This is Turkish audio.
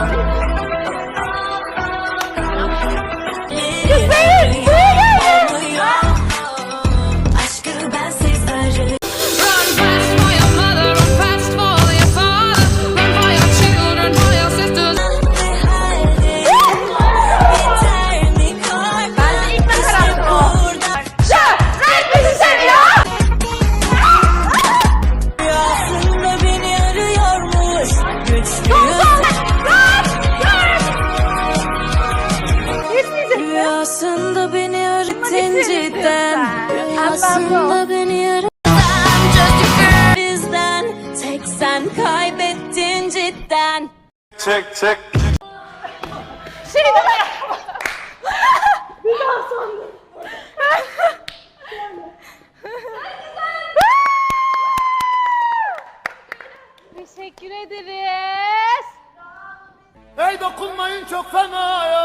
Thank you. inciten Aslında beni arasan bizden. Tek sen kaybettin cidden. Çek çek. Şey deme Bir daha sandım. Teşekkür ederiz. Hey dokunmayın çok fena ya.